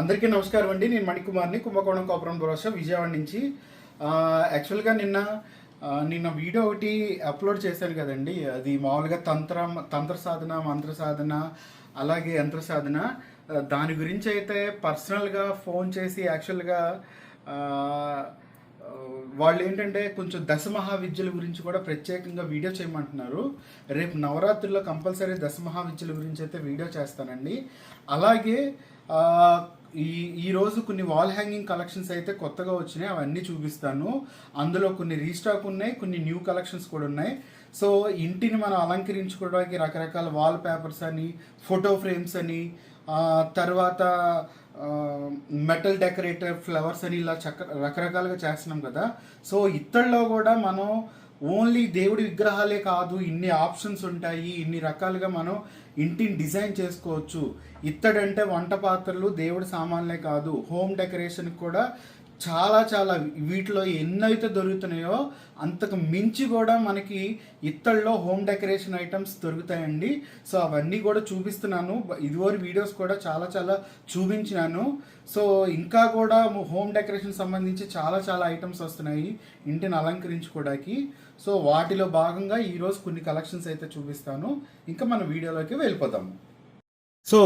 అందరికీ నమస్కారం అండి. నేను మణికుమార్ని. కుంభకోణం కాపురం భరోసా విజయవాడ నుంచి. యాక్చువల్గా నిన్న నిన్న వీడియో ఒకటి అప్లోడ్ చేశాను కదండి. అది మామూలుగా తంత్ర తంత్ర సాధన మంత్ర సాధన అలాగే యంత్ర సాధన. దాని గురించి అయితే పర్సనల్గా ఫోన్ చేసి యాక్చువల్గా వాళ్ళు ఏంటంటే కొంచెం దశ మహావిద్యల గురించి కూడా ప్రత్యేకంగా వీడియో చేయమంటున్నారు. రేపు నవరాత్రుల్లో కంపల్సరీ దశ మహావిద్యల గురించి అయితే వీడియో చేస్తానండి. అలాగే ఈ ఈరోజు కొన్ని వాల్ హ్యాంగింగ్ కలెక్షన్స్ అయితే కొత్తగా వచ్చినాయి. అవన్నీ చూపిస్తాను. అందులో కొన్ని రీస్టాక్ ఉన్నాయి కొన్ని న్యూ కలెక్షన్స్ కూడా ఉన్నాయి. సో ఇంటిని మనం అలంకరించుకోవడానికి రకరకాల వాల్ పేపర్స్ అని ఫోటో ఫ్రేమ్స్ అని తర్వాత మెటల్ డెకరేటర్ ఫ్లవర్స్ అని ఇలా చక్క రకరకాలుగా చేస్తున్నాం కదా. సో ఇత్తడిలో కూడా మనం ఓన్లీ దేవుడి విగ్రహాలే కాదు ఇన్ని ఆప్షన్స్ ఉంటాయి ఇన్ని రకాలుగా మనం ఇంటిని డిజైన్ చేసుకోవచ్చు. ఇత్తడంటే వంట పాత్రలు దేవుడి సామాన్లే కాదు హోమ్ డెకరేషన్ కూడా చాలా చాలా వీటిలో ఎన్నైతే దొరుకుతున్నాయో అంతకు మించి కూడా మనకి ఇత్తడిలో హోమ్ డెకరేషన్ ఐటమ్స్ దొరుకుతాయండి. సో అవన్నీ కూడా చూపిస్తున్నాను. బ- ఇదివరకు వీడియోస్ కూడా చాలా చాలా చూపించినాను. సో ఇంకా కూడా హోమ్ డెకరేషన్ సంబంధించి చాలా చాలా ఐటమ్స్ వస్తున్నాయి ఇంటిని అలంకరించుకోవడానికి. సో వాటిలో భాగంగా ఈరోజు కొన్ని కలెక్షన్స్ అయితే చూపిస్తాను. ఇంకా మన వీడియోలోకి వెళ్ళిపోదాము సో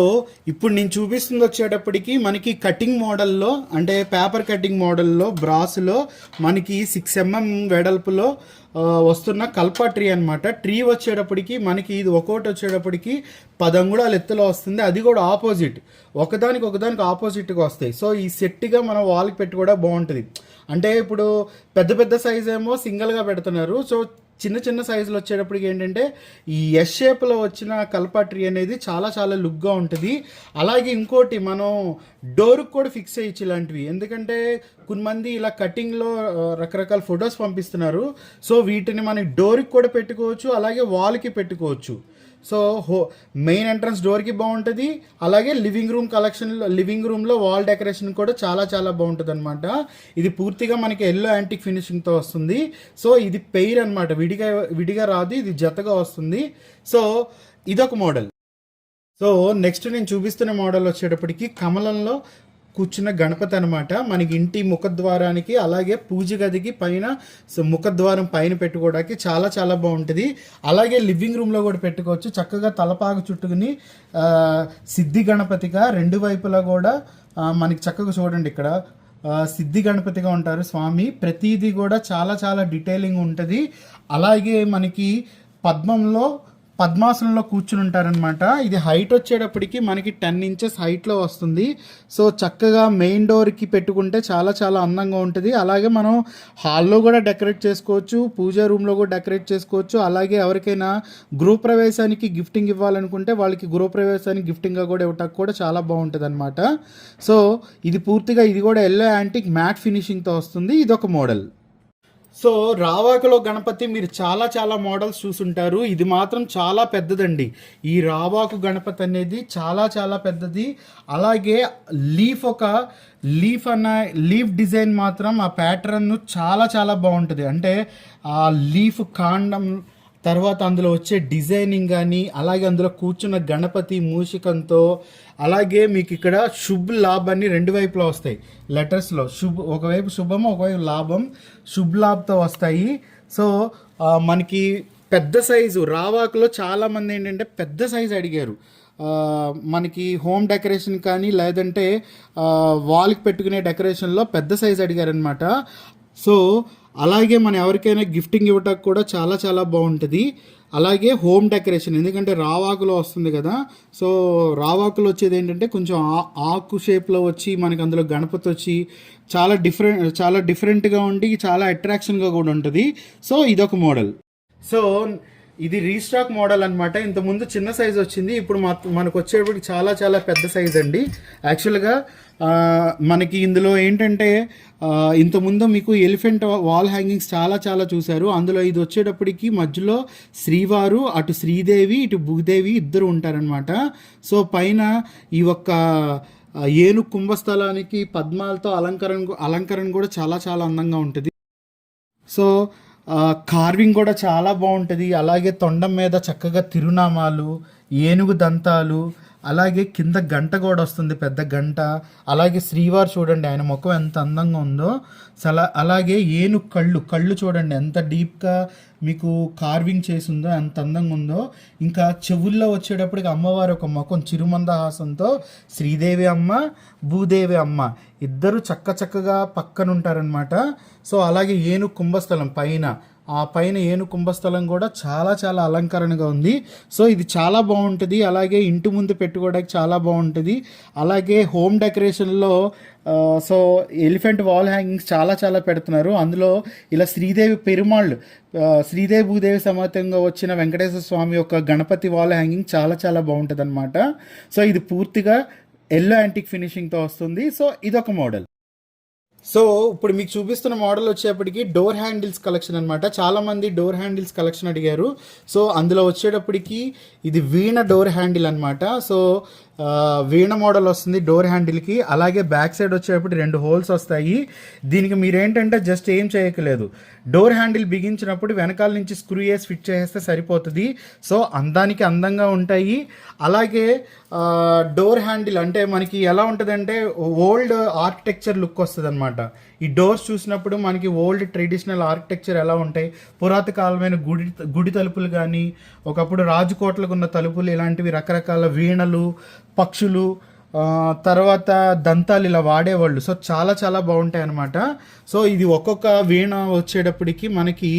ఇప్పుడు నేను చూపిస్తుంది వచ్చేటప్పటికి మనకి కటింగ్ మోడల్లో అంటే పేపర్ కటింగ్ మోడల్లో బ్రాస్లో మనకి సిక్స్ ఎంఎం వెడల్పులో వస్తున్న కల్పా ట్రీ అనమాట ట్రీ వచ్చేటప్పటికి మనకి ఇది ఒక్కోటి వచ్చేటప్పటికి పది ఎత్తులో వస్తుంది. అది కూడా ఆపోజిట్ ఒకదానికి ఒకదానికి ఆపోజిట్గా వస్తాయి. సో ఈ సెట్గా మనం వాల్కి పెట్టి కూడా బాగుంటుంది. అంటే ఇప్పుడు పెద్ద పెద్ద సైజ్ ఏమో సింగిల్గా పెడుతున్నారు. సో చిన్న చిన్న సైజులు వచ్చేటప్పటికి ఏంటంటే ఈ ఎస్ షేప్లో వచ్చిన కల్పా ట్రీ అనేది చాలా చాలా లుక్గా ఉంటుంది. అలాగే ఇంకోటి మనం డోర్కి కూడా ఫిక్స్ చేయొచ్చు ఇలాంటివి. ఎందుకంటే కొంతమంది ఇలా కటింగ్లో రకరకాల ఫొటోస్ పంపిస్తున్నారు. సో వీటిని మనం డోర్కి కూడా పెట్టుకోవచ్చు అలాగే వాల్కి పెట్టుకోవచ్చు. సో హో మెయిన్ ఎంట్రన్స్ డోర్కి బాగుంటుంది. అలాగే లివింగ్ రూమ్ కలెక్షన్ లివింగ్ రూమ్లో వాల్ డెకరేషన్ కూడా చాలా చాలా బాగుంటుంది అనమాట ఇది పూర్తిగా మనకి ఎల్లో యాంటిక్ ఫినిషింగ్తో వస్తుంది. సో ఇది పెయిర్ అనమాట విడిగా విడిగా రాదు ఇది జతగా వస్తుంది. సో ఇదొక మోడల్ సో నెక్స్ట్ నేను చూపిస్తున్న మోడల్ వచ్చేటప్పటికి కమలంలో కూర్చున్న గణపతి అనమాట మనకి ఇంటి ముఖద్వారానికి అలాగే పూజ గదికి పైన ముఖద్వారం పైన పెట్టుకోవడానికి చాలా చాలా బాగుంటుంది. అలాగే లివింగ్ రూమ్లో కూడా పెట్టుకోవచ్చు. చక్కగా తలపాకు చుట్టుకుని సిద్ధి గణపతిగా రెండు వైపులా కూడా మనకి చక్కగా చూడండి ఇక్కడ. సిద్ధి గణపతిగా ఉంటారు స్వామి. ప్రతిదీ కూడా చాలా చాలా డీటెయిలింగ్ ఉంటుంది. అలాగే మనకి పద్మంలో పద్మాసనంలో కూర్చుని ఉంటారనమాట ఇది హైట్ వచ్చేటప్పటికి మనకి టెన్ ఇంచెస్ హైట్లో వస్తుంది. సో చక్కగా మెయిన్ డోర్కి పెట్టుకుంటే చాలా చాలా అందంగా ఉంటుంది. అలాగే మనం హాల్లో కూడా డెకరేట్ చేసుకోవచ్చు పూజా రూమ్లో కూడా డెకరేట్ చేసుకోవచ్చు. అలాగే ఎవరికైనా గృహప్రవేశానికి గిఫ్టింగ్ ఇవ్వాలనుకుంటే వాళ్ళకి గృహప్రవేశానికి గిఫ్టింగ్గా కూడా ఇవ్వటానికి కూడా చాలా బాగుంటుంది అనమాట సో ఇది పూర్తిగా ఇది కూడా ఎల్లో యాంటిక్ మ్యాట్ ఫినిషింగ్తో వస్తుంది. ఇది ఒక మోడల్. సో రావాకలో గణపతి మీరు చాలా చాలా మోడల్స్ చూసుంటారు. ఇది మాత్రం చాలా పెద్దదండి. ఈ రావాకు గణపతి అనేది చాలా చాలా పెద్దది. అలాగే లీఫ్ ఒక లీఫ్ అన్న లీఫ్ డిజైన్ మాత్రం ఆ ప్యాటర్న్ చాలా చాలా బాగుంటుంది. అంటే ఆ లీఫ్ కాండం తర్వాత అందులో వచ్చే డిజైనింగ్ కానీ అలాగే అందులో కూర్చున్న గణపతి మూషికంతో అలాగే మీకు ఇక్కడ శుభ్ లాభ్ అని రెండు వైపులా వస్తాయి. లెటర్స్లో శుభ్ ఒకవైపు శుభం ఒకవైపు లాభం శుభ్ లాభ్తో వస్తాయి. సో మనకి పెద్ద సైజు రావాకులో చాలామంది ఏంటంటే పెద్ద సైజు అడిగారు. మనకి హోమ్ డెకరేషన్ కానీ లేదంటే వాల్కి పెట్టుకునే డెకరేషన్లో పెద్ద సైజు అడిగారనమాట సో అలాగే మనం ఎవరికైనా గిఫ్టింగ్ ఇవ్వటానికి కూడా చాలా చాలా బాగుంటుంది. అలాగే హోమ్ డెకరేషన్ ఎందుకంటే రావాకులో వస్తుంది కదా. సో రావాకులు వచ్చేది ఏంటంటే కొంచెం ఆ- ఆకు షేప్లో వచ్చి మనకి అందులో గణపతి వచ్చి చాలా డిఫరెంట్ చాలా డిఫరెంట్గా ఉండి చాలా అట్రాక్షన్గా కూడా ఉంటుంది. సో ఇదొక మోడల్ సో ఇది రీస్టాక్ మోడల్ అనమాట ఇంతకుముందు చిన్న సైజ్ వచ్చింది. ఇప్పుడు మా- మనకు వచ్చేటప్పటికి చాలా చాలా పెద్ద సైజ్ అండి. యాక్చువల్గా మనకి ఇందులో ఏంటంటే ఇంతకుముందు మీకు ఎలిఫెంట్ వాల్ హ్యాంగింగ్స్ చాలా చాలా చూశారు. అందులో ఇది వచ్చేటప్పటికి మధ్యలో శ్రీవారు అటు శ్రీదేవి ఇటు భూదేవి ఇద్దరు ఉంటారనమాట సో పైన ఈ ఒక్క ఏను కుంభస్థలానికి పద్మాలతో అలంకరణ అలంకరణ కూడా చాలా చాలా అందంగా ఉంటుంది. సో కార్వింగ్ కూడా చాలా బాగుంటుంది. అలాగే తొండం మీద చక్కగా తిరునామాలు ఏనుగు దంతాలు అలాగే కింద గంట కూడా వస్తుంది పెద్ద గంట. అలాగే శ్రీవారు చూడండి ఆయన ముఖం ఎంత అందంగా ఉందో. సలా అలాగే ఏను కళ్ళు కళ్ళు చూడండి ఎంత డీప్గా మీకు కార్వింగ్ చేసిందో ఎంత అందంగా ఉందో. ఇంకా చెవుల్లో వచ్చేటప్పటికి అమ్మవారి ఒక ముఖం చిరుమందహాసంతో శ్రీదేవి అమ్మ భూదేవి అమ్మ. ఇద్దరు చక్క చక్కగా పక్కన ఉంటారనమాట సో అలాగే ఏను కుంభస్థలం పైన ఆ పైన ఏను కుంభస్థలం కూడా చాలా చాలా అలంకరణగా ఉంది. సో ఇది చాలా బాగుంటుంది. అలాగే ఇంటి ముందు పెట్టుకోవడానికి చాలా బాగుంటుంది. అలాగే హోమ్ డెకరేషన్లో సో ఎలిఫెంట్ వాల్ హ్యాంగింగ్స్ చాలా చాలా పెడుతున్నారు. అందులో ఇలా శ్రీదేవి పెరుమాళ్ళు శ్రీదేవి భూదేవి సమేతంగా వచ్చిన వెంకటేశ్వర స్వామి యొక్క గణపతి వాల్ హ్యాంగింగ్ చాలా చాలా బాగుంటుంది అనమాట సో ఇది పూర్తిగా ఎల్లో యాంటిక్ ఫినిషింగ్తో వస్తుంది. సో ఇదొక మోడల్. సో ఇప్పుడు మీకు చూపిస్తున్న మోడల్ వచ్చేప్పటికి డోర్ హ్యాండిల్స్ కలెక్షన్ అనమాట చాలామంది డోర్ హ్యాండిల్స్ కలెక్షన్ అడిగారు. సో అందులో వచ్చేటప్పటికి ఇది వీణ డోర్ హ్యాండిల్ అనమాట సో వీణ మోడల్ వస్తుంది డోర్ హ్యాండిల్కి. అలాగే బ్యాక్ సైడ్ వచ్చేటప్పుడు రెండు హోల్స్ వస్తాయి. దీనికి మీరేంటంటే జస్ట్ ఏం చేయకలేదు డోర్ హ్యాండిల్ బిగించినప్పుడు వెనకాల నుంచి స్క్రూ వేసి ఫిట్ చేస్తే సరిపోతుంది. సో అందానికి అందంగా ఉంటాయి. అలాగే డోర్ హ్యాండిల్ అంటే మనకి ఎలా ఉంటుందంటే ఓల్డ్ ఆర్కిటెక్చర్ లుక్ వస్తుంది అనమాట ఈ డోర్స్ చూసినప్పుడు మనకి ఓల్డ్ ట్రెడిషనల్ ఆర్కిటెక్చర్ ఎలా ఉంటాయి? పురాతన కాలమైన గుడి గుడి తలుపులు కానీ ఒకప్పుడు రాజకోటలకు ఉన్న తలుపులు ఇలాంటివి రకరకాల వీణలు పక్షులు తర్వాత దంతాలు ఇలా వాడేవాళ్ళు. సో చాలా చాలా బాగుంటాయి అన్నమాట సో ఇది ఒక్కొక్క వీణ వచ్చేటప్పటికి మనకి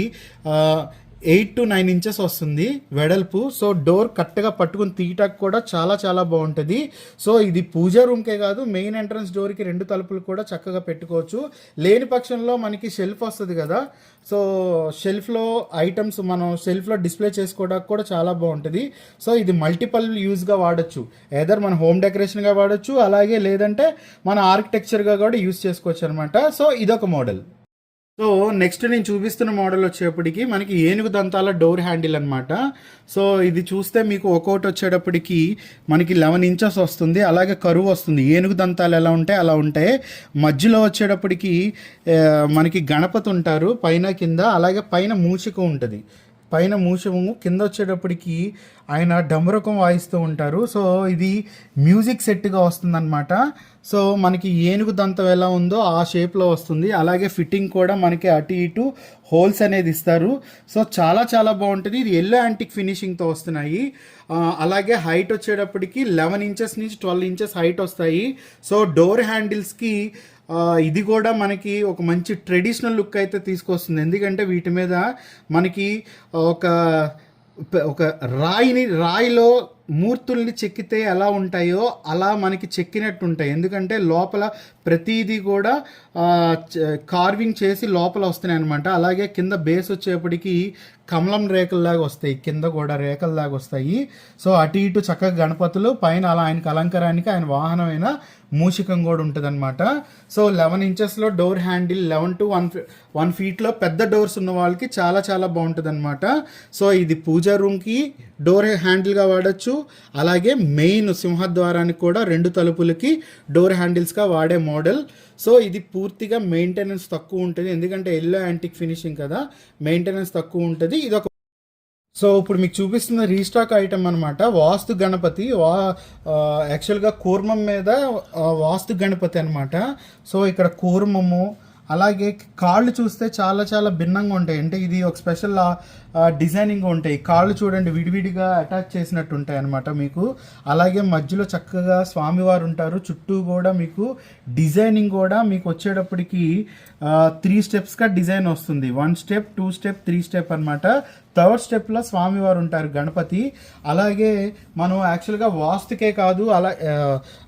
ఎయిట్ టు నైన్ ఇంచెస్ వస్తుంది వెడల్పు. సో డోర్ కరెక్ట్గా పట్టుకుని తీయటానికి కూడా చాలా చాలా బాగుంటుంది. సో ఇది పూజా రూమ్కే కాదు మెయిన్ ఎంట్రన్స్ డోర్కి రెండు తలుపులు కూడా చక్కగా పెట్టుకోవచ్చు. లేని పక్షంలో మనకి షెల్ఫ్ వస్తుంది కదా. సో షెల్ఫ్లో ఐటమ్స్ మనం షెల్ఫ్లో డిస్ప్లే చేసుకోవడానికి కూడా చాలా బాగుంటుంది. సో ఇది మల్టిపల్ యూస్గా వాడచ్చు. ఏదర్ మన హోమ్ డెకరేషన్గా వాడచ్చు అలాగే లేదంటే మన ఆర్కిటెక్చర్గా కూడా యూస్ చేసుకోవచ్చు అనమాట సో ఇదొక మోడల్. సో నెక్స్ట్ నేను చూపిస్తున్న మోడల్ వచ్చేప్పటికి మనకి ఏనుగు దంతాల డోర్ హ్యాండిల్ అనమాట సో ఇది చూస్తే మీకు ఒక్కొక్కటి వచ్చేటప్పటికి మనకి లెవెన్ ఇంచెస్ వస్తుంది అలాగే కరువు వస్తుంది. ఏనుగు దంతాలు ఎలా ఉంటాయి అలా ఉంటాయి మధ్యలో వచ్చేటప్పటికి మనకి గణపతి ఉంటారు పైన కింద అలాగే పైన మూషిక ఉంటుంది. పైన మూషము కింద వచ్చేటప్పటికి ఆయన డమరకం వాయిస్తూ ఉంటారు. సో ఇది మ్యూజిక్ సెట్గా వస్తుందన్నమాట. సో మనకి ఏనుగు దంతం ఎలా ఉందో ఆ షేప్లో వస్తుంది. అలాగే ఫిట్టింగ్ కూడా మనకి అటు ఇటు హోల్స్ అనేది ఇస్తారు. సో చాలా చాలా బాగుంటుంది. ఇది ఎల్లో యాంటిక్ ఫినిషింగ్తో వస్తున్నాయి. అలాగే హైట్ వచ్చేటప్పటికి లెవెన్ ఇంచెస్ నుంచి ట్వెల్వ్ ఇంచెస్ హైట్ వస్తాయి. సో డోర్ హ్యాండిల్స్కి ఇది కూడా మనకి ఒక మంచి ట్రెడిషనల్ లుక్ అయితే తీసుకొస్తుంది. ఎందుకంటే వీటి మీద మనకి ఒక ఒక రాయిని రాయిలో మూర్తుల్ని చెక్కితే ఎలా ఉంటాయో అలా మనకి చెక్కినట్టు ఉంటాయి ఎందుకంటే లోపల ప్రతిదీ కూడా కార్వింగ్ చేసి లోపల వస్తున్నాయి అనమాట అలాగే కింద బేస్ వచ్చేప్పటికి కమలం రేఖల్లాగా వస్తాయి. కింద కూడా రేఖల్లాగా వస్తాయి. సో అటు ఇటు చక్కగా గణపతులు పైన అలా ఆయనకి అలంకారానికి ఆయన వాహనమైన మూషికం కూడా ఉంటుందన్నమాట. So eleven ఇంచెస్లో door handle eleven to one one ఫీట్లో పెద్ద డోర్స్ ఉన్న వాళ్ళకి చాలా చాలా బాగుంటుంది సో ఇది పూజా రూమ్కి డోర్ హ్యాండిల్గా వాడచ్చు. అలాగే మెయిన్ సింహద్వారానికి కూడా రెండు తలుపులకి డోర్ హ్యాండిల్స్గా వాడే మోడల్. సో ఇది పూర్తిగా మెయింటెనెన్స్ తక్కువ ఉంటుంది. ఎందుకంటే ఎల్లో యాంటిక్ ఫినిషింగ్ కదా మెయింటెనెన్స్ తక్కువ ఉంటుంది. ఇది ఒక సో ఇప్పుడు మీకు చూపిస్తున్న రీస్టాక్ ఐటమ్ అనమాట వాస్తు గణపతి వా యాక్చువల్గా కూర్మం మీద వాస్తు గణపతి అనమాట సో ఇక్కడ కూర్మము అలాగే కాళ్ళు చూస్తే చాలా చాలా భిన్నంగా ఉంటాయి. అంటే ఇది ఒక స్పెషల్ డిజైనింగ్ ఉంటాయి. కాళ్ళు చూడండి విడివిడిగా అటాచ్ చేసినట్టు ఉంటాయి అనమాట మీకు. అలాగే మధ్యలో చక్కగా స్వామివారు ఉంటారు. చుట్టూ కూడా మీకు డిజైనింగ్ కూడా మీకు వచ్చేటప్పటికి త్రీ స్టెప్స్గా డిజైన్ వస్తుంది. One step two step three step అనమాట థర్డ్ స్టెప్లో స్వామివారు ఉంటారు గణపతి. అలాగే మనం యాక్చువల్గా వాస్తుకే కాదు అలా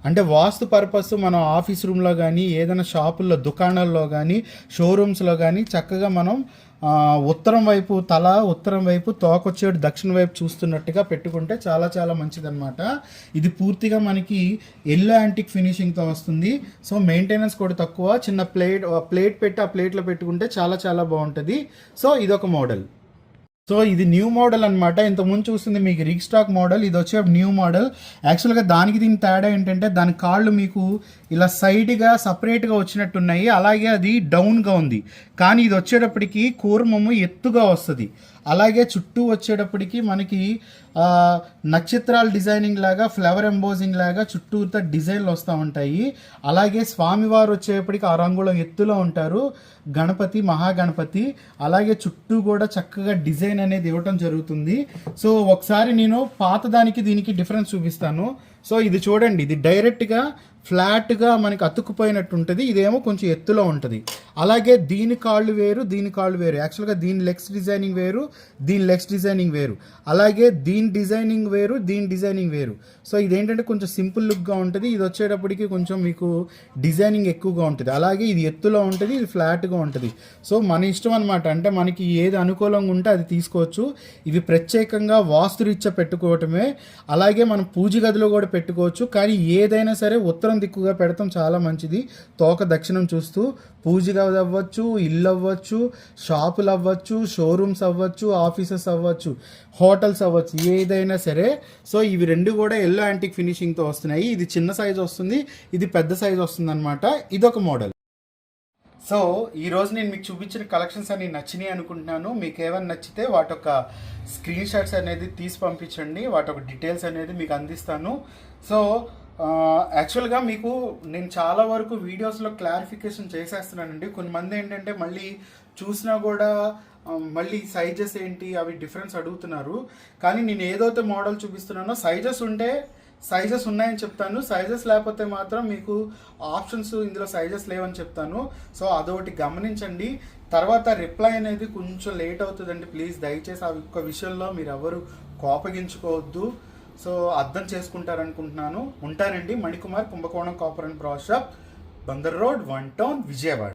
అంటే వాస్తు పర్పస్ మనం ఆఫీస్ రూమ్లో కానీ ఏదైనా షాపుల్లో దుకాణాల్లో కానీ షోరూమ్స్లో కానీ చక్కగా మనం ఉత్తరం వైపు తల ఉత్తరం వైపు తోకొచ్చేడు దక్షిణ వైపు చూస్తున్నట్టుగా పెట్టుకుంటే చాలా చాలా మంచిదన్నమాట. ఇది పూర్తిగా మనకి ఎల్లో యాంటిక్ ఫినిషింగ్తో వస్తుంది. సో మెయింటెనెన్స్ కూడా తక్కువ. చిన్న ప్లేట్ ప్లేట్ పెట్టి ఆ ప్లేట్లో పెట్టుకుంటే చాలా చాలా బాగుంటుంది. సో ఇదొక మోడల్. సో ఇది న్యూ మోడల్ అనమాట ఇంతకుముందు చూస్తుంది మీకు రీస్టాక్ మోడల్ ఇది వచ్చే న్యూ మోడల్ యాక్చువల్గా దానికి దీని తేడా ఏంటంటే దాని కాళ్ళు మీకు ఇలా సైడ్గా సపరేట్గా వచ్చినట్టున్నాయి. అలాగే అది డౌన్గా ఉంది. కానీ ఇది వచ్చేటప్పటికి కూర్మము ఎత్తుగా వస్తుంది. అలాగే చుట్టూ వచ్చేటప్పటికి మనకి నక్షత్రాల డిజైనింగ్ లాగా ఫ్లవర్ ఎంబోజింగ్ లాగా చుట్టూతా డిజైన్లు వస్తూ ఉంటాయి. అలాగే స్వామివారు వచ్చేప్పటికి ఆ రంగులో ఎత్తులో ఉంటారు. గణపతి మహాగణపతి అలాగే చుట్టూ కూడా చక్కగా డిజైన్ అనేది ఇవ్వటం జరుగుతుంది. సో ఒకసారి నేను పాతదానికి దీనికి డిఫరెన్స్ చూపిస్తాను. సో ఇది చూడండి ఇది డైరెక్ట్గా ఫ్లాట్గా మనకి అతుక్కుపోయినట్టు ఉంటుంది ఇదేమో కొంచెం ఎత్తులో ఉంటుంది. అలాగే దీని కాళ్ళు వేరు దీని కాళ్ళు వేరు. యాక్చువల్గా దీని లెగ్స్ డిజైనింగ్ వేరు దీని లెగ్స్ డిజైనింగ్ వేరు. అలాగే దీని డిజైనింగ్ వేరు దీని డిజైనింగ్ వేరు. సో ఇదేంటంటే కొంచెం సింపుల్ లుక్గా ఉంటుంది. ఇది వచ్చేటప్పటికి కొంచెం మీకు డిజైనింగ్ ఎక్కువగా ఉంటుంది. అలాగే ఇది ఎత్తులో ఉంటుంది ఇది ఫ్లాట్గా ఉంటుంది. సో మన ఇష్టం అనమాట అంటే మనకి ఏది అనుకూలంగా ఉంటే అది తీసుకోవచ్చు. ఇవి ప్రత్యేకంగా వాస్తురీత్యా పెట్టుకోవటమే. అలాగే మనం పూజ గదిలో కూడా పెట్టుకోవచ్చు. కానీ ఏదైనా సరే ఉత్తరం దిక్కుగా పెడతాం చాలా మంచిది. తోక దక్షిణం చూస్తూ పూజగా అవ్వచ్చు ఇల్లు అవ్వచ్చు షాపులు అవ్వచ్చు షోరూమ్స్ అవ్వచ్చు ఆఫీసెస్ అవ్వచ్చు హోటల్స్ అవ్వచ్చు ఏదైనా సరే. సో ఇవి రెండు కూడా ఎల్లో యాంటిక్ ఫినిషింగ్తో వస్తున్నాయి. ఇది చిన్న సైజ్ వస్తుంది ఇది పెద్ద సైజ్ వస్తుంది అనమాట ఇదొక మోడల్. సో ఈ రోజు నేను మీకు చూపించిన కలెక్షన్స్ అన్ని నచ్చినాయి అనుకుంటున్నాను. మీకు ఏమైనా నచ్చితే వాటి యొక్క స్క్రీన్ షాట్స్ అనేది తీసి పంపించండి. వాటి యొక్క డీటెయిల్స్ అనేది మీకు అందిస్తాను. సో యాక్చువల్గా మీకు నేను చాలా వరకు వీడియోస్లో క్లారిఫికేషన్ చేసేస్తున్నానండి. కొంతమంది ఏంటంటే మళ్ళీ చూసినా కూడా మళ్ళీ సైజెస్ ఏంటి అవి డిఫరెన్స్ అడుగుతున్నారు. కానీ నేను ఏదైతే మోడల్ చూపిస్తున్నానో సైజెస్ ఉంటే సైజెస్ ఉన్నాయని చెప్తాను. సైజెస్ లేకపోతే మాత్రం మీకు ఆప్షన్స్ ఇందులో సైజెస్ లేవని చెప్తాను. సో అదొకటి గమనించండి. తర్వాత రిప్లై అనేది కొంచెం లేట్ అవుతుందండి. ప్లీజ్ దయచేసి ఆ ఒక్క విషయంలో మీరు ఎవరు కోపగించుకోవద్దు. సో అర్థం చేసుకుంటారనుకుంటున్నాను. ఉంటానండి. Manikumar Kumbakonam copper and brass shop Bandar road one town Vijayawada.